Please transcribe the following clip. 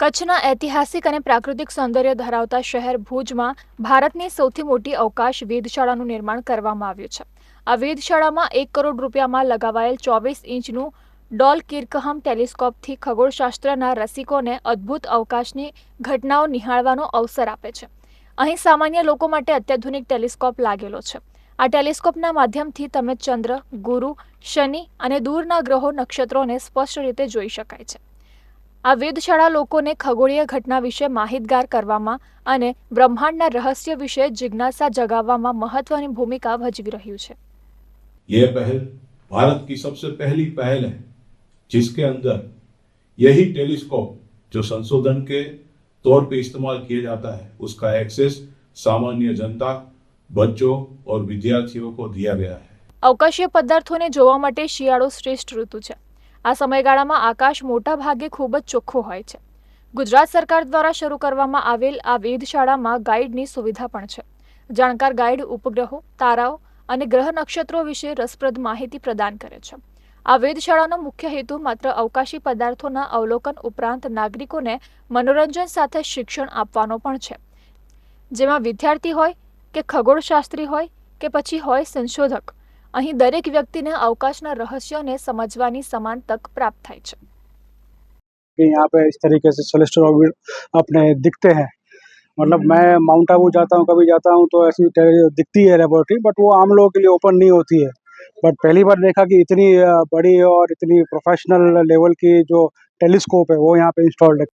કચ્છના ઐતિહાસિક અને પ્રાકૃતિક સૌંદર્ય ધરાવતા શહેર ભુજમાં ભારતની સૌથી મોટી અવકાશ વેધશાળાનું નિર્માણ કરવામાં આવ્યું છે. આ વેધશાળામાં એક કરોડ રૂપિયામાં લગાવાયેલ ચોવીસ ઇંચનું ડોલ કિર્કહમ ટેલિસ્કોપથી ખગોળશાસ્ત્રના રસિકોને અદ્ભુત અવકાશની ઘટનાઓ નિહાળવાનો અવસર આપે છે. અહીં સામાન્ય લોકો માટે અત્યાધુનિક ટેલિસ્કોપ લાગેલો છે. આ ટેલિસ્કોપના માધ્યમથી તમે ચંદ્ર, ગુરુ, શનિ અને દૂરના ગ્રહો નક્ષત્રોને સ્પષ્ટ રીતે જોઈ શકાય છે. આ વેધશાળા લોકોને ખગોળીય ઘટના વિશે માહિતગાર કરવામાં અને બ્રહ્માંડના રહસ્ય વિશે જિજ્ઞાસા જગાવવામાં મહત્વની ભૂમિકા ભજવી રહ્યું છે यह पहल भारत की सबसे पहली पहल है जिसके अंदर यही टेलीस्कोप जो संशोधन के तौर पे इस्तेमाल किया जाता है उसका एक्सेस सामान्य जनता बच्चों और विद्यार्थियों को दिया गया है અવકાશીય પદાર્થોને જોવા માટે શિયાળો શ્રેષ્ઠ ઋતુ છે આ સમયગાળામાં આકાશ મોટા ભાગે ખૂબ જ ચોખ્ખું હોય છે. ગુજરાત સરકાર દ્વારા શરૂ કરવામાં આવેલ આ વેધશાળામાં ગાઈડની સુવિધા પણ છે. જાણકાર ગાઈડ, ઉપગ્રહો, તારાઓ અને ગ્રહ નક્ષત્રો વિશે રસપ્રદ માહિતી પ્રદાન કરે છે. આ વેધશાળાનો મુખ્ય હેતુ માત્ર અવકાશી પદાર્થોના અવલોકન ઉપરાંત નાગરિકોને મનોરંજન સાથે શિક્ષણ આપવાનો પણ છે. જેમાં વિદ્યાર્થી હોય કે ખગોળશાસ્ત્રી હોય કે પછી હોય સંશોધક અહીં દરેક વ્યક્તિને અવકાશના રહસ્યોને સમજવાની સમાન તક પ્રાપ્ત થાય છે कि यहाँ पे इस तरीके से सेलेस्टियल ऑर्बिट अपने दिखते हैं मतलब मैं माउंट आबू जाता हूँ कभी जाता हूँ तो ऐसी टे- दिखती है लेबोरेटरी बट वो आम लोगों के लिए ओपन नहीं होती है बट पहली बार देखा कि इतनी अ, बड़ी और इतनी प्रोफेशनल लेवल की जो टेलीस्कोप है वो यहाँ पे इंस्टॉल्ड है